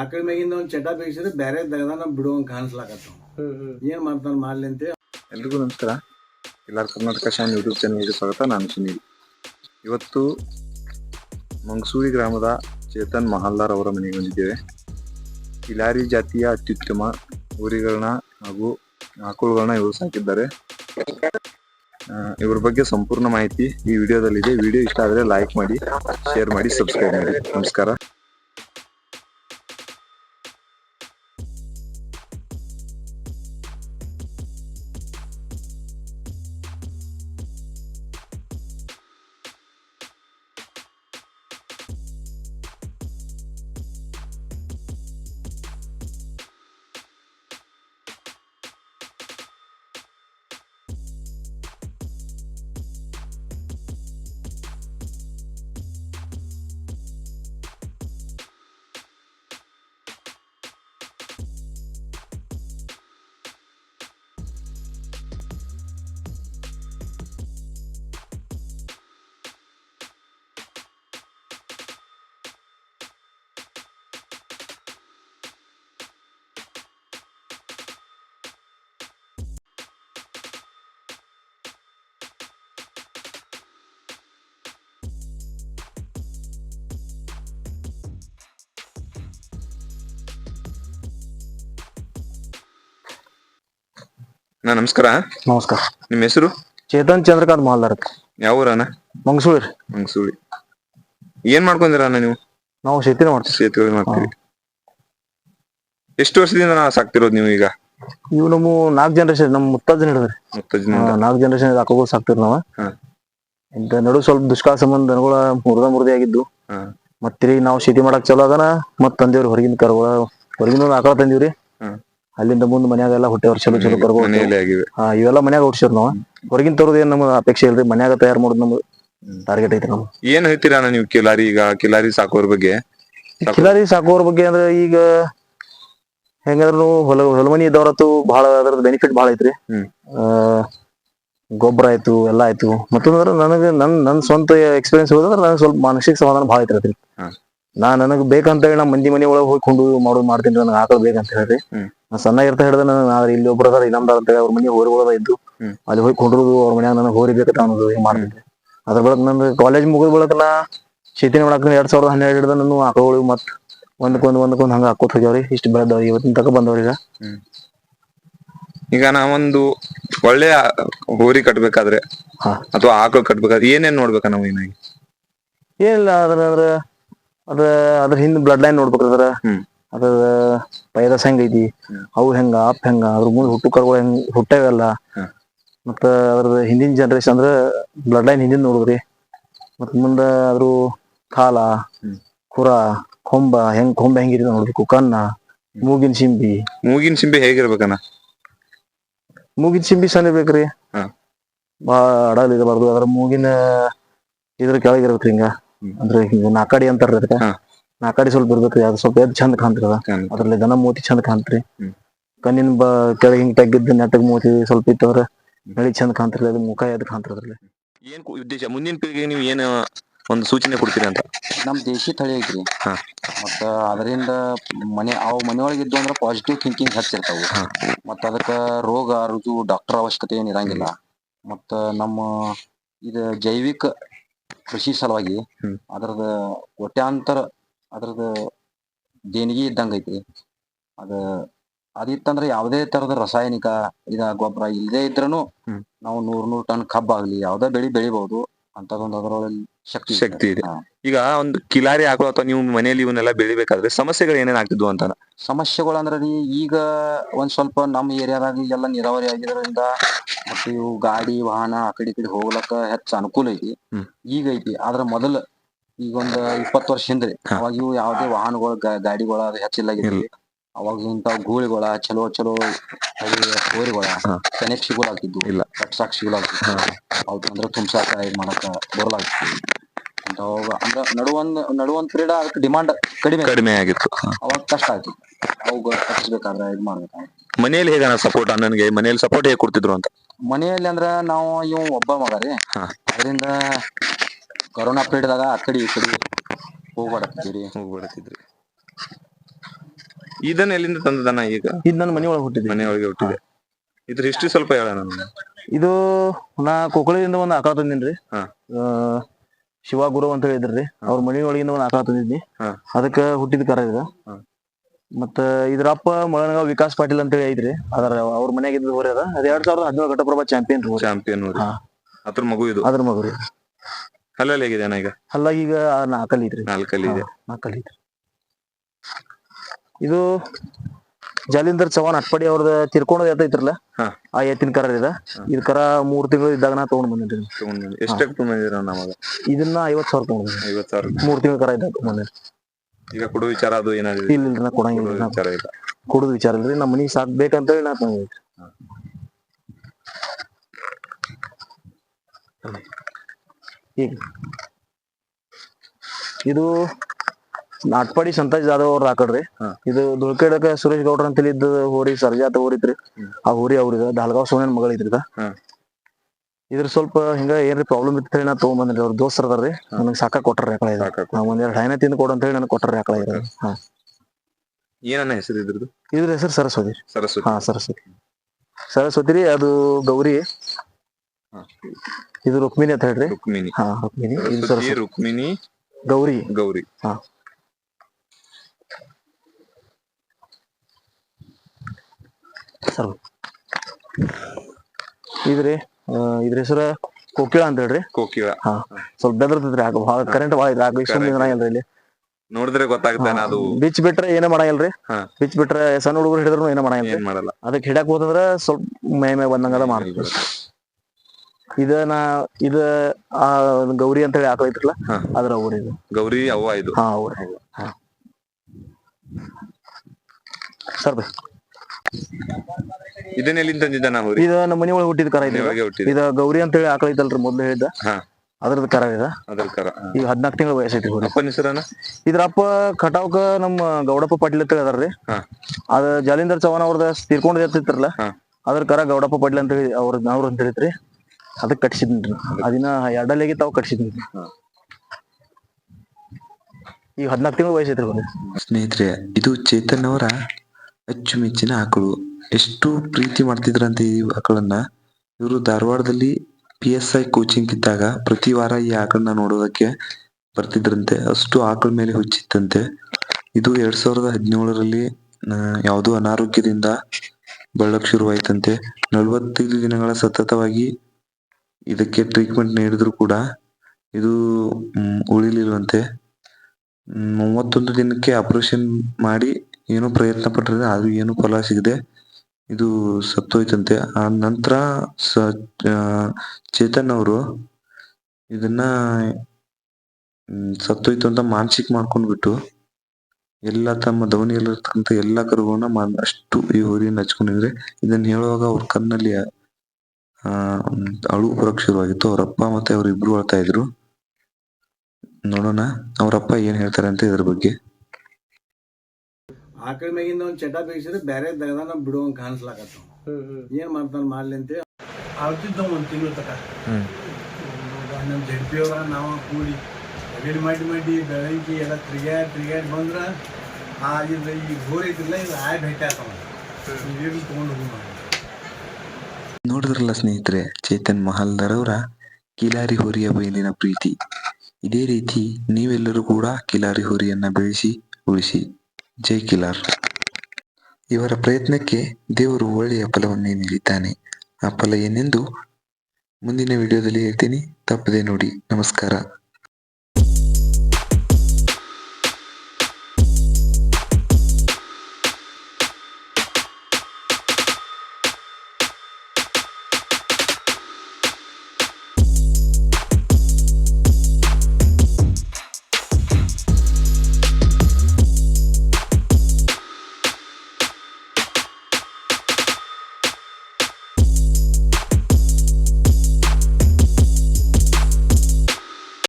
ಆಕಳ ಮ್ಯಾಗಿಂದ ಒಂದ್ ಚಟ ಬೇಯಿಸಿದ್ರೆ ಬೇರೆ ದಗದಾನ ಬಿಡುವಂಗ ಕಾಣಿಸ್ಲಾಕತ್ತ ಏನ್ ಮಾಡ್ತಾನೆ ಮಾಡ್ಲಿ ಅಂತ ಎಲ್ರಿಗೂ ನಮಸ್ಕಾರ. ಎಲ್ಲಾರು ಕರ್ನಾಟಕ ಶಾನ್ ಯೂಟ್ಯೂಬ್ ಚಾನಲ್ಗೆ ಸ್ವಾಗತ. ನಾನು ಸುನೀಲ್. ಇವತ್ತು ಮಂಗಸೂರಿ ಗ್ರಾಮದ ಚೇತನ್ ಮಹಲ್ದಾರ್ ಅವರ ಮನೆಗೆ ಬಂದಿದ್ದೇವೆ. ಇಲಾರಿ ಜಾತಿಯ ಅತ್ಯುತ್ತಮ ಊರಿಗಳನ್ನ ಹಾಗೂ ಆಕಳುಗಳನ್ನ ಇವರು ಸಾಕಿದ್ದಾರೆ. ಇವ್ರ ಬಗ್ಗೆ ಸಂಪೂರ್ಣ ಮಾಹಿತಿ ಈ ವಿಡಿಯೋದಲ್ಲಿದೆ. ವಿಡಿಯೋ ಇಷ್ಟ ಆದರೆ ಲೈಕ್ ಮಾಡಿ ಶೇರ್ ಮಾಡಿ ಸಬ್ಸ್ಕ್ರೈಬ್ ಮಾಡಿ. ನಮಸ್ಕಾರ. ನಾ ನಮಸ್ಕಾರ. ನಮಸ್ಕಾರ. ನಿಮ್ಮ ಹೆಸರು? ಚೇತನ್ ಚಂದ್ರಕಾಂತ್ ಮಾಲ್ದಾರ್ ಯಾವ ಊರಣ್ಣ ಮಂಗಸೂಳಿ ರೀ ಮಂಗಸೂಳಿ ಏನ್ ಮಾಡ್ಕೊಂಡಿರ ಅಣ್ಣ ನೀವು? ನಾವು ಶೇತಿನ ಮಾಡ್ತೀವಿ. ಸೇತುವೆ ಮಾಡ್ತೀವಿ ಎಷ್ಟು ವರ್ಷದಿಂದ ನಾ ಸಾಕ್ತಿರೋದು ನೀವು ಈಗ? ಇವು ನಮ್ಮ ನಾಲ್ಕು ಜನರೇಷನ್ ನಮ್ಮ ಮುತ್ತಜ್ಜನ ಹಿಡಿದ್ರಿ ಮುತ್ತಜ್ಜಿನಿಂದ ನಾಲ್ಕು ಜನರೇಷನ್ ಹಾಕೋಗಳು ಸಾಕ್ತಿರ್ ನಾವ. ಹಾ. ಇಂತ ನಡು ಸ್ವಲ್ಪ ದುಷ್ಕಾಲ ಸಂಬಂಧ ದನಗಳ ಮುರ್ದ ಮುರ್ದಿ ಆಗಿದ್ದು. ಹಾ. ಮತ್ತೆ ನಾವು ಶೇತಿ ಮಾಡಕ್ ಚಲೋ ಅದನ. ಮತ್ ತಂದೇವ್ರಿ ಹೊರಗಿನ ಕರುಗಳ ಹೊರಗಿನ ಆಕಳ ತಂದಿವ್ರಿ. ಹಾ. ಅಲ್ಲಿಂದ ಮುಂದ್ ಮನ್ಯಾಗ ಎಲ್ಲ ಹುಟ್ಟೇವ್ರಿ ಚಲೋ ಚಲೋ ಕರುಗಳು ಮನೆಯಲ್ಲಿ ಆಗಿವೆ. ಹಾ ಇವೆಲ್ಲ ಮನ್ಯಾಗ ಹುಡ್ಸಿರ್ ನಾವು. ಹೊರಗಿನ ತರೋದು ಏನ್ ನಮ್ಗೆ ಅಪೇಕ್ಷೆ ಇಲ್ರಿ? ಮನ್ಯಾಗ ತಯಾರು ಮಾಡೋದು ನಮ್ದು ಟಾರ್ಗೆಟ್ ಐತಿ ನಮ್ಗೆ. ಏನ್ ಹೇಳ್ತೀರಾ ಅಣ್ಣ ನೀವು ಕಿಲಾರಿ ಈಗ? ಕಿಲಾರಿ ಸಾಕೋರ್ ಬಗ್ಗೆ. ಕಿಲಾರಿ ಸಾಕೋರ್ ಬಗ್ಗೆ ಅಂದ್ರೆ ಈಗ ಹೆಂಗಂದ್ರು ಹೊಲ ಹೊಲಮನಿ ಇದ್ದವ್ರತ್ತು ಬಹಳ ಅದ್ರದ್ದು ಬೆನಿಫಿಟ್ ಬಹಳ ಐತ್ರಿ. ಹ್ಮ್. ಆ ಗೊಬ್ಬರ ಆಯ್ತು ಎಲ್ಲ ಆಯ್ತು. ಮತ್ತೊಂದ್ರೆ ನನಗೆ ನನ್ ನನ್ ಸ್ವಂತ ಎಕ್ಸ್ಪೀರಿಯನ್ಸ್ ಹೋದ್ರೆ ನನಗೆ ಸ್ವಲ್ಪ ಮಾನಸಿಕ ಸಮಾಧಾನ ಬಹಳ ಐತ್ರಿ ಹಾ. ನಾ ನನಗ್ ಬೇಕಂತ ಹೇಳಿ ನಮ್ಮ ಮಂದಿ ಮನೆ ಒಳಗೆ ಹೋಗಿ ಕೊಂಡು ಮಾಡೋದು ಮಾಡ್ತೀನಿ ನನಗೆ ಆಕಳ ಬೇಕಂತ ಹೇಳಿ ಹ್ಮ್. ನಾ ಸಣ್ಣ ಇರ್ತಾ ಹಿಡಿದ ನಾನು ಆದ್ರೆ ಇಲ್ಲಿ ಒಬ್ರು ಅದಾರ ಅಂತ ಹೇಳಿ ಅವ್ರ ಮನೆ ಹೋರಿಗಳದ ಇದ್ದು. ಅಲ್ಲಿ ಹೋಗಿ ಕೊಂಡ್ರದು ಅವ್ರ ಮನ್ಯಾಗ ನನಗೆ ಹೋರಿ ಬೇಕಂತ ಅನ್ನೋದು ಹಿಂಗ್ ಮಾಡ್ತಿದ್ದೆ ಅದ್ರ ಬಳಕ ನಂದು ಕಾಲೇಜ್ ಮುಗಿದ ಬಳಕ ನಾ ಶೀತಿನ ಮಾಡಕ್ ಎರಡ್ ಸಾವಿರದ ಹನ್ನೆರಡು ಹಿಡ್ದ ನಾನು ಆಕಳುಗಳಿಗೆ ಮತ್ ಒಂದಕ್ಕೊಂದ್ ಒಂದಕ್ಕೊಂದ್ ಹಂಗ ಹಾಕೋತ್ ಹೋಗ್ಯಾವ್ರಿ ಇಷ್ಟು ಬೆಳೆದವ್ರಿ ಇವತ್ತಿನ ತಕ ಬಂದವ್ರಿ ಈಗ ಈಗ ಒಂದು ಒಳ್ಳೆ ಹೋರಿ ಕಟ್ಬೇಕಾದ್ರೆ. ಅಥವಾ ಆಕಳು ಕಟ್ಬೇಕಾದ್ರೆ ಏನೇನ್ ನೋಡ್ಬೇಕ ನಾವು ಏನಾಗಿ ಏನಿಲ್ಲ ಅದ್ರ ಅದ್ರ ಅದ್ರ ಅದ್ರ ಹಿಂದ್ ಬ್ಲಡ್ ಲೈನ್ ನೋಡ್ಬೇಕ್ರಿ ಅದ್ರ ಪೈರಸ್ ಅದ್ರ ಪೈದಸ್ ಹೆಂಗ್ ಐತಿ ಹ್ಮ್. ಅವು ಹೆಂಗ ಅಪ್ ಹೆಂಗ ಅದ್ರ ಮುಂದೆ ಹುಟ್ಟು ಕರ್ಗಳು ಹೆಂಗ್ ಹುಟ್ಟವೆಲ್ಲ. ಮತ್ತ ಅದ್ರದ್ದು ಹಿಂದಿನ ಜನರೇಷನ್ ಅಂದ್ರ ಬ್ಲಡ್ ಲೈನ್ ಹಿಂದಿನ ನೋಡುದ್ರಿ ಮತ್ತ ಮುಂದ ಅದ್ರ ಕಾಲ. ಕುರ ಕೊಂಬ ಹೆಂಗ್ ಕೊಂಬ ಹೆಂಗಿರಿ ನೋಡ್ಬೇಕು ಕನ್ನ ಮೂಗಿನ ಸಿಂಬಿ ಮೂಗಿನ ಸಿಂಬಿ ಹೇಗಿರ್ಬೇಕಣ್ಣ ಮೂಗಿನ ಸಿಂಬಿ ಸಣ್ಣ ಬೇಕ್ರಿ ಬಾ ಅಡಲ್ ಇರಬಾರ್ದು ಅದ್ರ ಮೂಗಿನ ಇದ್ರ ಕೆಳಗೆ ಇರ್ಬೇಕ್ರಿ ಹಿಂಗ. ಅಂದ್ರೆ ಹಿಂಗ ನಾಕಾಡಿ ಅಂತಾರ ಅದಕ್ಕ. ನಾಕಾಡಿ ಸ್ವಲ್ಪ ಇರ್ಬೇಕ್ರಿ ಅದು ಸ್ವಲ್ಪ ಎದ್ ಚಂದ ಕಾಣ್ತಿರದ ಕಾಣುತ್ತೆ. ಅದ್ರಲ್ಲಿ ದನ ಮೂತಿ ಚಂದ ಕಾಣ್ತ್ರಿ. ಕಣ್ಣಿನ ಬ ಕೆಳಗೆ ಹಿಂಗ್ ತಗ್ಗಿದ್ದ ನೆಟ್ಟಗ್ ಮೂತಿ ಸ್ವಲ್ಪ ಇತ್ತವ್ರ ಬೆಳಿ ಚಂದ ಕಾಣ್ತಿರ್ಲಿ ಅದು ಮುಖ ಎದ್ ಕಾಣ್ತ್ರಿ ಅದ್ರಲ್ಲಿ ಏನ್ ಕು- ಉದ್ದೇಶ ಮುಂದಿನ ಪೀಳಿಗೆ ನೀವು ಏನ ಒಂದು ಸೂಚನೆ ಕೊಡ್ತೀರಿ ಅಂತ ನಮ್ ದೇಶಿ ತಳಿ ಐತ್ರಿ. ಮತ್ತ ಅದರಿಂದ ಮನೆ ಅವ್ ಮನೆಯೊಳಗೆ ಇದ್ದು ಅಂದ್ರ ಪಾಸಿಟಿವ್ ಥಿಂಕಿಂಗ್ ಹೆಚ್ಚಿರ್ತಾವ. ಮತ್ತ ಅದಕ್ಕ ರೋಗ ರುಜು ಡಾಕ್ಟರ್ ಅವಶ್ಯಕತೆ ಏನ್ ಇರಂಗಿಲ್ಲ ಮತ್ತ ನಮ್ಮ ಇದ ಜೈವಿಕ ಕೃಷಿ ಸಲುವಾಗಿ ಹ್ಮ್. ಅದ್ರದ ಕೋಟ್ಯಾಂತರ ಅದ್ರದ ದೇಣಿಗೆ ಇದ್ದಂಗ ಐತಿ ಅದ ಅದಿತ್ತಂದ್ರ ಯಾವುದೇ ತರದ ರಾಸಾಯನಿಕ ಇದ ಗೊಬ್ಬರ ಇಲ್ಲದೆ ಇದ್ರನು ಹ್ಮ್. ನಾವು ನೂರ್ ನೂರ್ ಟನ್ ಕಬ್ಬ ಆಗ್ಲಿ ಯಾವ್ದೇ ಬೆಳಿ ಬೆಳಿಬಹುದು ಅಂತದೊಂದ್ ಅದರೊಳಗೆ ಶಕ್ತಿ ಶಕ್ತಿ ಇದೆ. ಈಗ ಒಂದು ಕಿಲಾರಿ ಹಾಕೋ ಅಥವಾ ನೀವು ಮನೆಯಲ್ಲಿ ಇವನ್ನೆಲ್ಲ ಬೆಳಿಬೇಕಾದ್ರೆ ಸಮಸ್ಯೆಗಳು ಏನೇನ್ ಆಗ್ತಿದ್ವು ಅಂತ ಸಮಸ್ಯೆಗಳು ಅಂದ್ರೆ ರೀ ಈಗ ಒಂದ್ ಸ್ವಲ್ಪ ನಮ್ಮ ಏರಿಯಾದಾಗ ಎಲ್ಲ ನೀರಾವರಿ ಆಗಿರೋದ್ರಿಂದ ಮತ್ತೆ ಇವು ಗಾಡಿ ವಾಹನ ಆ ಕಡೆ ಈ ಕಡೆ ಹೋಗ್ಲಕ್ಕ ಹೆಚ್ಚ ಅನುಕೂಲ ಐತಿ. ಈಗ ಐತಿ. ಆದ್ರ ಮೊದಲ ಈಗ ಒಂದ್ ಇಪ್ಪತ್ತು ವರ್ಷ ಹಿಂದ್ರಿ. ಅವಾಗ ಇವು ಯಾವ್ದೇ ವಾಹನಗಳ ಗಾಡಿಗಳ ಹೆಚ್ಚಿಲ್ಲ ಅವಾಗ ಇಂತಾವ್ ಗೂಳಿಗಳ ಚಲೋ ಚಲೋ ಗೋರಿಗಳ ಹೋರಿಗಳ. ಕನೆಕ್ಟ್ ಸಿಗೋಲಾಗ್ತಿದ್ವು. ಇಲ್ಲ. ಕಟ್ಸಾಕ್ ಸಿಗೋಲಾಗ್ತಿದ್ವು ಹೌದು ತುಂಬಸಾಕ ತುಂಬ್ಸಾಕ ಇದ್ ಮಾಡಕ ಬರಲಾಗ್ತಿದ್ವು ಅಂತಾವಾಗ ಅಂದ್ರ ನಡುವೊಂದ್ ನಡುವೊಂದ್ ಪೀರಿಯಡ್ ಅದಕ್ಕೆ ಡಿಮಾಂಡ್ ಕಡಿಮೆ ಕಡಿಮೆ ಆಗಿತ್ತು. ಅವಾಗ ಕಷ್ಟ ಆಯ್ತು. ಅವಾಗ ಕಟ್ಟಿಸ್ಬೇಕಾದ್ರೆ ಇದು ಮಾಡ್ಬೇಕಾದ್ರೆ ಮನೆಯಲ್ಲಿ ಹೇಗನ ಸಪೋರ್ಟ್ ಅಣ್ಣನಿಗೆ? ಮನೆಯಲ್ಲಿ ಸಪೋರ್ಟ್ ಹೇಗೆ ಕೊಡ್ತಿದ್ರು ಅಂತ? ಮನೆಯಲ್ಲಿ ಅಂದ್ರ ನಾವು ಇವ್ ಒಬ್ಬ ಮಗ ರೀ. ಹಾ. ಅದರಿಂದ ಕೊರೋನಾ ಪೀರಿಯಡ್ದಾಗ ಆ ಕಡೆ ಈ ಕಡೆ ಹೋಗ್ಬಾಡತ್ತೀರಿ ಹೋಗ್ಬಿಡ್ತಿದ್ರಿ ಇದನ್ನ ಎಲ್ಲಿಂದ ತಂದದನ ಈಗ? ಇದು ನನ್ನ ಮನೆ ಒಳಗೆ ಹುಟ್ಟಿದೆ. ಮನೆಯೊಳಗೆ ಹುಟ್ಟಿದೆ. ಇದ್ರ ಹಿಸ್ಟ್ರಿ ಸ್ವಲ್ಪ ಹೇಳ ನಾನು ಇದು ನಾ ಕೊಕ್ಕಳಿಯಿಂದ ಒಂದು ಆಕಳ ತಂದಿನ್ರಿ ಹಾ. ಆ, ಶಿವ ಗುರು ಅಂತ ಹೇಳಿದ್ರಿ. ಅವ್ರ ಮನಿ ಒಳಗಿಂದ ಒಂದು ಆಕಳ ತಂದಿದ್ನಿ. ಹಾ. ಅದಕ್ಕ ಹುಟ್ಟಿದ ಕರ ಇದ. ಹಾ. ಮತ್ತ ಇದ್ರಪ್ಪ ಮಳನಗಾವ್ ವಿಕಾಸ್ ಪಾಟೀಲ್ ಅಂತ ಹೇಳಿ ಐತ್ರಿ ಅದರ ಅವ್ರ ಮನ್ಯಾಗ ಇದ್ದ ಹೋರಿ ಅದ. ಅದ್ ಎರಡ್ ಸಾವಿರದ ಹದಿನೇಳು ಘಟಪ್ರಭಾ ಚಾಂಪಿಯನ್ ರೀ ಚಾಂಪಿಯನ್ ಊರಿ. ಹಾ. ಅದ್ರ ಮಗು ಇದು. ಅದ್ರ ಮಗುರಿ ಹಲ್ಲಲ್ಲಿ ಹೇಗಿದೆ ಅಣ್ಣ ಈಗ? ಹಲ್ಲಾಗಿ ಈಗ ನಾಲ್ಕಲ್ಲಿ ಐತ್ರಿ ನಾಲ್ಕಲ್ಲಿ ಇದೆ. ನಾಲ್ಕಲ್ಲಿ ಐತ್ರಿ ಇದು ಜಾಲಿಂದರ್ ಚವಾನ್ ಅಟ್ಪಡಿ ಅವ್ರದ್ದು ತಿರ್ಕೊಂಡ್ ಎತ್ತ ಐತ್ರಲ್ಲ? ಆ ಎತ್ತಿನ ಕರ ಇದ. ಇದ್ ಕರ ಮೂರ್ ತಿಂಗಳು ಇದ್ದಾಗ ನಾ ತಗೊಂಡ್ ಬಂದಿದ್ದೀನಿ ಎಷ್ಟಕ್ಕೆ ತೊಗೊಂಡಿದ್ದೀರ ನಮಗ ಇದನ್ನ ಐವತ್ ಸಾವಿರ ತಗೊಂಡ್ ಐವತ್ ಸಾವಿರ ಮೂರ್ ತಿಂಗಳ ಕರ ಇದ್ದಾಗ ತಗೊಂಡ್ ಈಗ ಕೊಡೋ ವಿಚಾರ ಅದು ಏನಾದ್ರು ಇಲ್ಲ ಇಲ್ರಿ ನಾ ಕೊಡಂಗಿಲ್ಲ. ಕೊಡೋ ವಿಚಾರ ಇಲ್ಲ. ಕೊಡುದು ವಿಚಾರ ಇಲ್ರಿ ನಮ್ಮ ಮನಿಗೆ ಸಾಕ್ ಬೇಕಂತ ಹೇಳಿ ನಾ ತಗೊಂಡ್ ಈಗ ಇದು ನಾಟ್ಪಾಡಿ ಸಂತಾಜ್ ಜಾಧವ್ ಅವ್ರ ಹಾಕಡ್ರಿ ಹಾ. ಇದು ದುಳ್ಕೇಡಕ ಸುರೇಶ್ ಗೌಡ್ರ ಅಂತ ಇದ್ದ ಹೋರಿ ಸರ್ಜಾತ ಹೋರಿತ್ರಿ ಆ ಹೋರಿ ಅವ್ರಿದ ದಾಲ್ಗಾವ್ ಸೋಮನ್ ಮಗಳ ಇದ್ರಿದ ಹಾ. ಇದ್ರ ಸ್ವಲ್ಪ ಹಿಂಗ ಏನ್ರಿ ಪ್ರಾಬ್ಲಮ್ ಇತ್ತು ಹೇಳಿ ನಾ ತಗೊಂಬಂದ್ರಿ. ಅವ್ರ ದೋಸ್ತರ ಅದಾರ್ರಿ. ನನಗ್ ಸಾಕ ಕೊಟ್ರಿ ಆಕಳ ಇದು ಒಂದೆರಡು ಹೈನ ತಿಂದು ಕೊಡು ಅಂತ ಹೇಳಿ ನನಗೆ ಕೊಟ್ರಿ ಆಕಳ ಇದು ಹಾ. ಏನನ್ನ ಹೆಸರು ಇದ್ರದ್ದು ಇದ್ರ ಹೆಸರು ಸರಸ್ವತಿ. ಸರಸ್ವತಿ. ಹಾ ಸರಸ್ವತಿ. ಸರಸ್ವತಿ ರೀ ಅದು ಗೌರಿ. ಹಾ. ಇದು ರುಕ್ಮಿಣಿ ಅಂತ ಹೇಳ್ರಿ. ರುಕ್ಮಿಣಿ. ಹಾ ರುಕ್ಮಿಣಿ. ರುಕ್ಮಿಣಿ ಗೌರಿ. ಗೌರಿ. ಸರ್. ಇದ್ರಿ ಇದ್ರ ಹೆಸರು ಕೋಕಿಳ ಅಂತ ಹೇಳ್ರಿ? ಕೋಕಿಳ. ಹಾ ಸ್ವಲ್ಪ ಬೆದರ್ತೈತ್ರಿ ಆಗ ಭಾಳ ಕರೆಂಟ್ ಭಾಳ ಇದ್ರ ಆಗ ಸುಮ್ಮನೆ ಇಲ್ರಿ ಇಲ್ಲಿ. ನೋಡಿದ್ರೆ ಗೊತ್ತಾಗ್ತಾನೆ ಅದು ಬಿಚ್ ಬಿಟ್ರೆ ಏನೇ ಮಾಡಂಗಿಲ್ರಿ. ಬಿಚ್ ಬಿಟ್ರೆ ಸಣ್ಣ ಹುಡುಗರು ಹಿಡಿದ್ರು ಏನೇ ಮಾಡಂಗಿಲ್ರಿ? ಏನ್ ಮಾಡಲ್ಲ. ಅದಕ್ಕೆ ಹಿಡಕ್ ಹೋದಂದ್ರ ಸ್ವಲ್ಪ ಮೈ ಮೈ ಬಂದಂಗದ ಮಾಡ್ತೀವಿ. ಇದ ನಾ ಇದ ಆ ಗೌರಿ ಅಂತ ಹೇಳಿ ಆಕಳ ಐತ್ರಲ್ಲ ಹಾ. ಅದ್ರ ಅವ್ರ ಇದು. ಗೌರಿ ಅವ್ವ ಇದು. ಹಾ ಅವ್ರ ಸರ್ ಇದನ್ನ ಎಲ್ಲಿಂದ ತಂದಿದ್ದ ನಾ ಹೋರಿ ಇದ ನಮ್ಮ ಮನೆ ಒಳಗೆ ಹುಟ್ಟಿದ ಕರ ಐತಿ ಒಳಗೆ ಹುಟ್ಟಿದೆ. ಇದ ಗೌರಿ ಅಂತ ಹೇಳಿ ಆಕಳ ಐತಲ್ರಿ ಮೊದ್ಲು ಹೇಳಿದ್ದ ಹಾ. ಅದ್ರದ್ದು ಕರ ಇದ. ಅದ್ರ ಕರ. ಈಗ ಹದಿನಾಲ್ಕು ತಿಂಗಳ ವಯಸ್ಸೈತಿ ಹೋರಿ ಅಪ್ಪನ ಹೆಸರನ್ನ ಇದ್ರಪ್ಪ ಕಟಾವ್ಕ ನಮ್ಮ ಗೌಡಪ್ಪ ಪಾಟೀಲ್ ಅಂತ ಅದಾರ್ರಿ ಹಾ. ಅದ ಜಾಲಿಂದರ್ ಚವಾನ್ ಅವ್ರದ ತೀರ್ಕೊಂಡ್ ಇರ್ತಿತ್ರಲ್ಲ ಹಾ. ಅದ್ರ ಕರ ಗೌಡಪ್ಪ ಪಾಟೀಲ್ ಅಂತ ಹೇಳಿ ಅವ್ರ ಅವ್ರ ಅಂತ ಹೇಳಿದ್ರಿ. ಅದಕ್ಕೆ ಕಟ್ಸಿದ್ರಿ ಅದಿನ ಎರಡಲ್ಲಿಗೆ ತಾವ್ ಕಟ್ಸಿದ್ರಿ. ಈಗ ಹದ್ನಾಕ್ ತಿಂಗಳ ವಯಸ್ಸೈತ್ರಿ ಹೋರಿ ಸ್ನೇಹಿತರೆ ಇದು ಚೇತನ್ ಅವರ ಅಚ್ಚುಮೆಚ್ಚಿನ ಆಕಳು. ಎಷ್ಟು ಪ್ರೀತಿ ಮಾಡ್ತಿದ್ರಂತೆ ಈ ಆಕಳನ್ನ. ಇವರು ಧಾರವಾಡದಲ್ಲಿ ಪಿ ಎಸ್ ಐ ಕೋಚಿಂಗ್ ಇದ್ದಾಗ ಪ್ರತಿ ವಾರ ಈ ಆಕಳನ್ನ ನೋಡೋದಕ್ಕೆ ಬರ್ತಿದ್ರಂತೆ. ಅಷ್ಟು ಆಕಳ ಮೇಲೆ ಹುಚ್ಚಿತ್ತಂತೆ. ಇದು ಎರಡ್ ಸಾವಿರದ ಹದಿನೇಳರಲ್ಲಿ ಯಾವುದೋ ಅನಾರೋಗ್ಯದಿಂದ ಬಳಲಕ್ ಶುರುವಾಯ್ತಂತೆ. ನಲವತ್ತೈದು ದಿನಗಳ ಸತತವಾಗಿ ಇದಕ್ಕೆ ಟ್ರೀಟ್ಮೆಂಟ್ ನೀಡಿದ್ರು ಕೂಡ ಇದು ಉಳಿಲಿಲ್ವಂತೆ. ಮೂವತ್ತೊಂದು ದಿನಕ್ಕೆ ಆಪರೇಷನ್ ಮಾಡಿ ಏನೋ ಪ್ರಯತ್ನ ಪಟ್ಟರೆ ಆದ್ರೂ ಏನು ಫಲ ಸಿಗದೆ ಇದು ಸತ್ತೋಯ್ತಂತೆ. ಆ ನಂತರ ಸ ಚೇತನ್ ಅವರು ಇದನ್ನ ಸತ್ತೋಯ್ತು ಅಂತ ಮಾನಸಿಕ ಮಾಡ್ಕೊಂಡ್ಬಿಟ್ಟು ಎಲ್ಲ ತಮ್ಮ ದವನಿಯಲ್ಲಿರ್ತಕ್ಕಂಥ ಎಲ್ಲ ಕರುಗಳನ್ನ ಮಾ- ಅಷ್ಟು ಈ ಹೋರಿಯನ್ನು ಹಚ್ಕೊಂಡಿದ್ರೆ ಇದನ್ನ ಹೇಳುವಾಗ ಅವ್ರ ಕಣ್ಣಲ್ಲಿ ಅಳು ಬರಕ್ ಶುರುವಾಗಿತ್ತು. ಅವ್ರ ಅಪ್ಪ ಮತ್ತೆ ಅವ್ರ ಇಬ್ರು ಅಳ್ತಾ ಇದ್ರು. ನೋಡೋಣ ಅವರಪ್ಪ ಏನ್ ಹೇಳ್ತಾರೆ ಅಂತ ಇದ್ರ ಬಗ್ಗೆ. ಆಕಳ ಮ್ಯಾಗಿಂದ ಒಂದ್ ಚಟ ಬೇಯಿಸಿದ್ರೆ ಬೇರೆ ದಗದಾನ ಬಿಡುವಂಗ ಕಾಣಿಸ್ಲಾಕತ್ತ ಏನ್ ಮಾಡ್ತಾನ ಮಾಡ್ಲಿ ಅಂತ ಆಗ್ತಿದ್ದ ಒಂದ್ ತಿಂಗಳ ತಕ. ನಮ್ಮ ಜಡ್ಪಿ ಅವ್ರ ನಾವ ಕೂಡಿ ಅಗಡಿ ಮಾಡಿ ಮಾಡಿ ಬೆಳಗ್ಗೆ ಎಲ್ಲ ತಿರ್ಗ್ಯಾಡ್ ತಿರ್ಗ್ಯಾಡ್ ಬಂದ್ರ ಆ ಇದು ಈ ಗೋರ್ ಐತಿಲ್ಲ ಇದು ಆಯ್ ಭೇಟಿ ಆತಾವ ನೀರು ತಗೊಂಡು ಹೋಗಿ ನೋಡಿದ್ರಲ್ಲ ಸ್ನೇಹಿತರೆ ಚೇತನ್ ಮಹಲ್ದರ್ ಅವರ ಕಿಲಾರಿ ಹೋರಿಯ ಬಯಲಿನ ಪ್ರೀತಿ. ಇದೇ ರೀತಿ ನೀವೆಲ್ಲರೂ ಕೂಡ ಕಿಲಾರಿ ಹೋರಿಯನ್ನ ಬೆಳೆಸಿ ಉಳಿಸಿ. ಜೈ ಕಿಲಾರ್ ಇವರ ಪ್ರಯತ್ನಕ್ಕೆ ದೇವರು ಒಳ್ಳೆಯ ಫಲವನ್ನೇ ನೀಡಿದ್ದಾನೆ. ಆ ಫಲ ಏನೆಂದು ಮುಂದಿನ ವಿಡಿಯೋದಲ್ಲಿ ಹೇಳ್ತೀನಿ. ತಪ್ಪದೆ ನೋಡಿ. ನಮಸ್ಕಾರ.